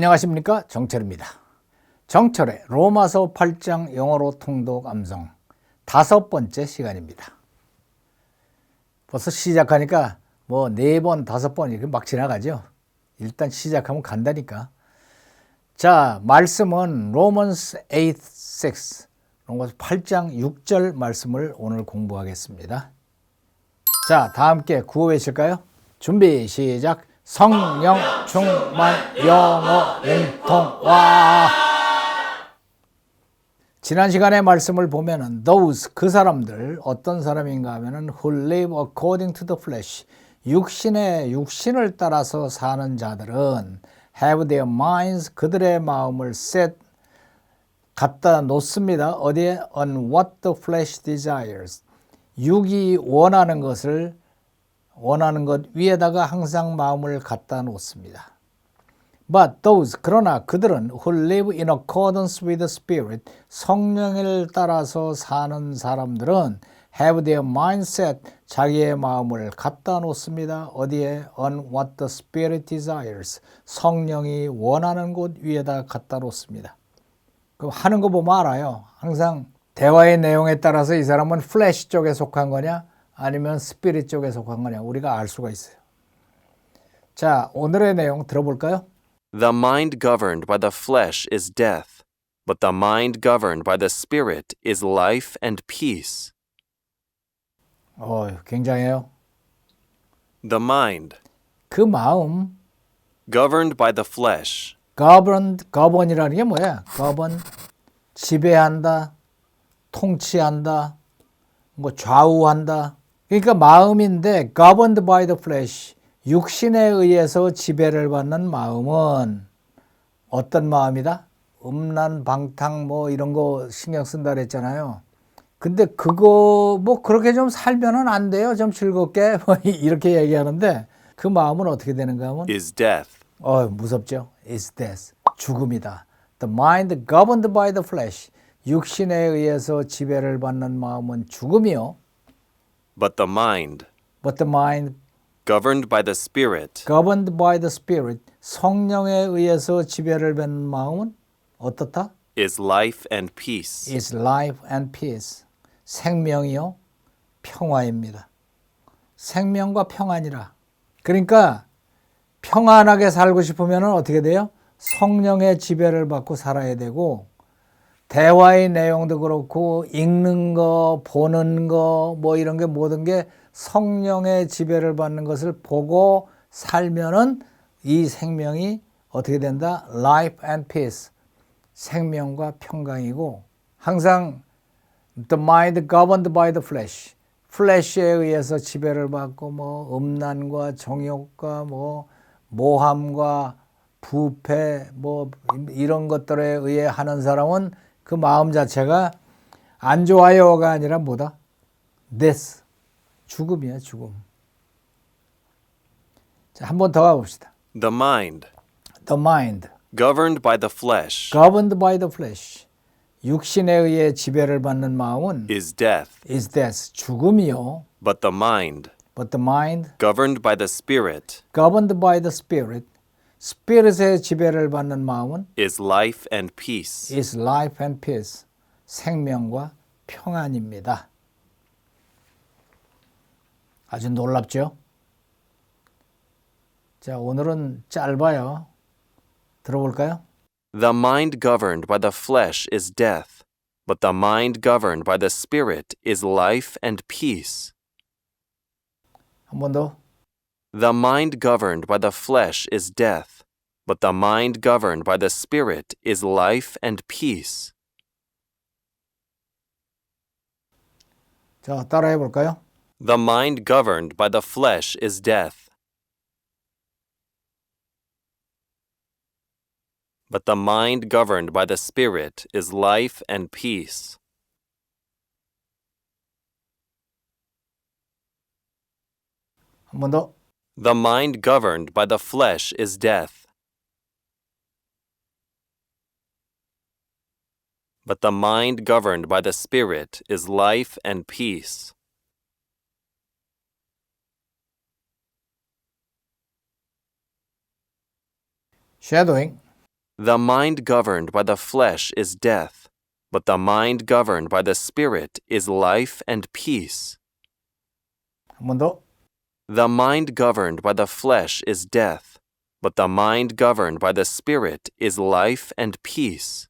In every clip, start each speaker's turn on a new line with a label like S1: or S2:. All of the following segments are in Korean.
S1: 안녕하십니까 정철입니다. 정철의 로마서 8장 영어로 통독 암송 다섯 번째 시간입니다. 벌써 시작하니까 뭐 네 번, 다섯 번 이렇게 막 지나가죠. 일단 시작하면 간다니까. 자, 말씀은 로먼스 8, 6, 로마서 8장 6절 말씀을 오늘 공부하겠습니다. 자, 다 함께 구호 외칠까요? 준비, 시작. 성령 충만 영어 공통와. 지난 시간의 말씀을 보면은 those 그 사람들 어떤 사람인가 하면은 who live according to the flesh. 육신의 육신을 따라서 사는 자들은 have their minds 그들의 마음을 set 갖다 놓습니다. 어디에? on what the flesh desires. 육이 원하는 것을 원하는 것 위에다가 항상 마음을 갖다 놓습니다. But those 그러나 그들은 who live in accordance with the Spirit 성령을 따라서 사는 사람들은 have their mindset 자기의 마음을 갖다 놓습니다. 어디에 on what the Spirit desires 성령이 원하는 곳 위에다 갖다 놓습니다. 그럼 하는 거 보면 알아요. 항상 대화의 내용에 따라서 이 사람은 플래시 쪽에 속한 거냐 아니면 스피릿 쪽에 속한 거냐 우리가 알 수가 있어요. 자, 오늘의 내용 들어볼까요?
S2: The mind governed by the flesh is death, but the mind governed by the Spirit is life and peace.
S1: 어, 굉장해요.
S2: The mind,
S1: 그 마음
S2: governed by the flesh,
S1: governed, govern이라는 게 뭐야? govern 지배한다, 통치한다, 뭐 좌우한다. 그러니까 마음인데 governed by the flesh 육신에 의해서 지배를 받는 마음은 어떤 마음이다? 음란, 방탕 뭐 이런 거 신경 쓴다 그랬잖아요. 근데 그거 뭐 그렇게 좀 살면은 안 돼요. 좀 즐겁게 뭐 이렇게 얘기하는데 그 마음은 어떻게 되는가 하면
S2: is death.
S1: 어 무섭죠. is death 죽음이다. The mind governed by the flesh 육신에 의해서 지배를 받는 마음은 죽음이요.
S2: But the mind,
S1: But the mind
S2: governed by the Spirit,
S1: governed by the spirit 성령에 의해서 지배를 받는 마음은 어떻다?
S2: is life and peace.
S1: is life and peace. 생명이요 평화입니다. 생명과 평안이라. 그러니까 평안하게 살고 싶으면 어떻게 돼요? 성령의 지배를 받고 살아야 되고 대화의 내용도 그렇고 읽는 거, 보는 거, 뭐 이런 게 모든 게 성령의 지배를 받는 것을 보고 살면은 이 생명이 어떻게 된다? Life and peace. 생명과 평강이고 항상 the mind governed by the flesh. 플래시에 의해서 지배를 받고 뭐 음란과 정욕과 뭐 모함과 부패 뭐 이런 것들에 의해 하는 사람은 그 마음 자체가 안 좋아요가 아니라 뭐다? death. 죽음이야, 죽음. 자, 한 번 더 가봅시다.
S2: The mind,
S1: The mind,
S2: governed by the flesh,
S1: governed by the flesh. 육신에 의해 지배를 받는 마음은
S2: is death.
S1: is death, 죽음이요.
S2: But the mind,
S1: But the mind,
S2: governed by the Spirit,
S1: governed by the spirit, spirit의 지배를 받는 마음은
S2: is life and peace.
S1: is life and peace, 생명과 평안입니다. 아주 놀랍죠? 자, 오늘은 짧아요. 들어볼까요?
S2: The mind governed by the flesh is death, but the mind governed by the Spirit is life and peace.
S1: 한 번 더.
S2: The mind governed by the flesh is death, but the mind governed by the Spirit is life and peace.
S1: 자, 따라해 볼까요?
S2: The mind governed by the flesh is death, but the mind governed by the Spirit is life and peace.
S1: 한 번 더.
S2: The mind governed by the flesh is death, but the mind governed by the Spirit is life and peace.
S1: shadowing
S2: The mind governed by the flesh is death, but the mind governed by the Spirit is life and peace.
S1: 한 번 더.
S2: The mind governed by the flesh is death, but the mind governed by the Spirit is life and peace.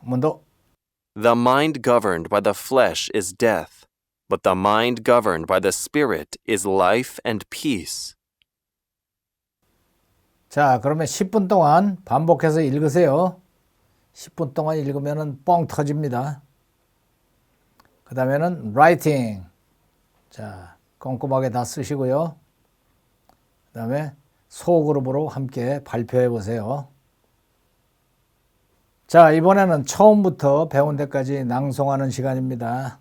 S1: 한 번 더.
S2: The mind governed by the flesh is death, but the mind governed by the Spirit is life and peace.
S1: 자, 그러면 10분 동안 반복해서 읽으세요. 10분 동안 읽으면 뻥 터집니다. 그 다음에는 writing. 자, 꼼꼼하게 다 쓰시고요. 그 다음에 소그룹으로 함께 발표해 보세요. 자, 이번에는 처음부터 배운 데까지 낭송하는 시간입니다.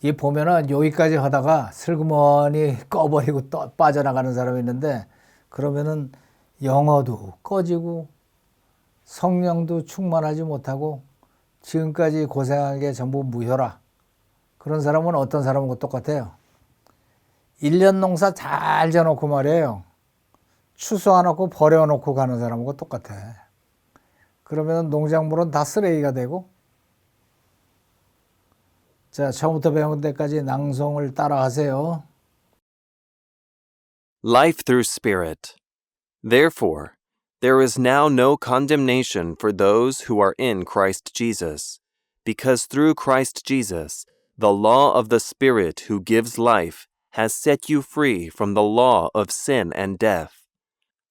S1: 이 보면은 여기까지 하다가 슬그머니 꺼버리고 또 빠져나가는 사람이 있는데 그러면은 영어도 꺼지고 성령도 충만하지 못하고 지금까지 고생한 게 전부 무효라. 그런 사람은 어떤 사람하고 똑같아요. 1년 농사 잘 져놓고 말이에요. 추수해놓고 버려놓고 가는 사람하고 똑같아. 그러면 농작물은 다 쓰레기가 되고 자, 처음부터 배운 데까지 낭송을 따라 하세요.
S2: Life through Spirit. Therefore, there is now no condemnation for those who are in Christ Jesus, because through Christ Jesus, the law of the Spirit who gives life has set you free from the law of sin and death.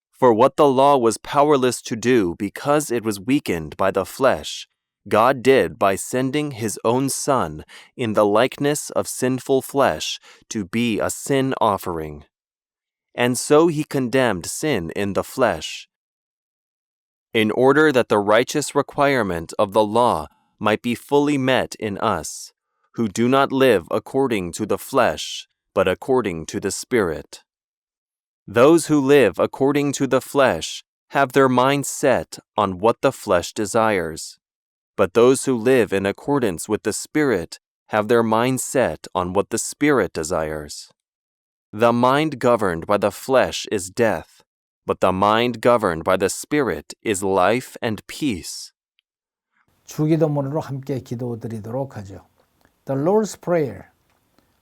S2: For what the law was powerless to do because it was weakened by the flesh, God did by sending his own Son in the likeness of sinful flesh to be a sin offering. And so he condemned sin in the flesh, in order that the righteous requirement of the law might be fully met in us, who do not live according to the flesh, but according to the Spirit. Those who live according to the flesh have their mind set on what the flesh desires, but those who live in accordance with the Spirit have their mind set on what the Spirit desires. The mind governed by the flesh is death, but the mind governed by the Spirit is life and peace.
S1: 주기도문으로 함께 기도드리도록 하죠. The Lord's Prayer.